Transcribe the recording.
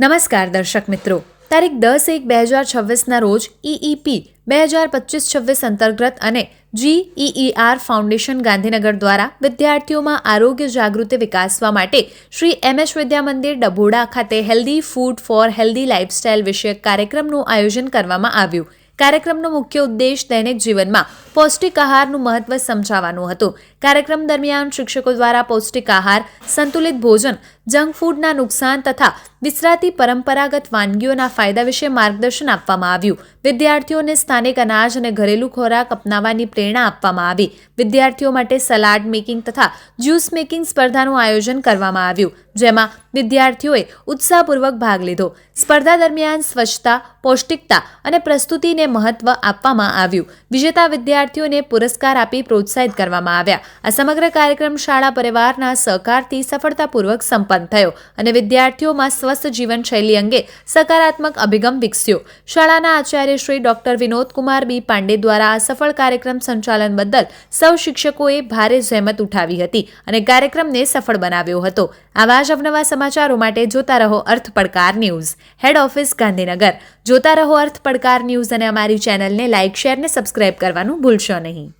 નમસ્કાર દર્શક મિત્રો. તારીખ દસ એક બે હજાર છવ્વીસના રોજ ઈઈપી બે હજાર પચીસ છવ્વીસ અંતર્ગત અને જીઈઈઆર ફાઉન્ડેશન ગાંધીનગર દ્વારા વિદ્યાર્થીઓમાં આરોગ્ય જાગૃતિ વિકાસવા માટે શ્રી એમ એસ વિદ્યા મંદિર ડભોડા ખાતે healthy food for healthy lifestyle વિષયક કાર્યક્રમનું આયોજન કરવામાં આવ્યું. કાર્યક્રમનો મુખ્ય ઉદ્દેશ દૈનિક જીવનમાં પૌષ્ટિક આહારનું મહત્વ સમજાવવાનું હતું. કાર્યક્રમ દરમિયાન શિક્ષકો દ્વારા પૌષ્ટિક આહાર, સંતુલિત ભોજન, જંક ફૂડના નુકસાન તથા વિસરાતી પરંપરાગત વાનગીઓના ફાયદા વિશે માર્ગદર્શન આપવામાં આવ્યું. વિદ્યાર્થીઓને સ્થાનિક અનાજ અને ઘરેલું ખોરાક અપનાવવાની પ્રેરણા આપવામાં આવી. વિદ્યાર્થીઓ માટે સલાડ મેકિંગ તથા જ્યુસ મેકિંગ સ્પર્ધાનું આયોજન કરવામાં આવ્યું. જેમાં વિદ્યાર્થીઓએ ઉત્સાહપૂર્વક ભાગ લીધો. સ્પર્ધા દરમિયાન સ્વચ્છતા, પૌષ્ટિકતા અને પ્રસ્તુતિને મહત્વ આપવામાં આવ્યું. વિજેતા વિદ્યાર્થીઓને પુરસ્કાર આપી પ્રોત્સાહિત કરવામાં આવ્યા. આ સમગ્ર કાર્યક્રમ શાળા પરિવારના સહકારથી સફળતાપૂર્વક સંપન્ન થયો અને વિદ્યાર્થીઓમાં સ્વસ્થ જીવનશૈલી અંગે સકારાત્મક અભિગમ વિકસ્યો. શાળાના આચાર્ય શ્રી ડોક્ટર વિનોદ કુમાર બી પાંડે દ્વારા આ સફળ કાર્યક્રમ સંચાલન બદલ સૌ શિક્ષકોએ ભારે જહેમત ઉઠાવી હતી અને કાર્યક્રમને સફળ બનાવ્યો હતો. આવા અવનવા સમાચારો માટે જોતા રહો અર્થ પડકાર ન્યૂઝ. હેડ ઓફિસ ગાંધીનગર. જોતા રહો અર્થ પડકાર ન્યૂઝ અને અમારી ચેનલને લાઇક, શેર ને સબસ્ક્રાઇબ કરવાનું ભૂલશો નહીં.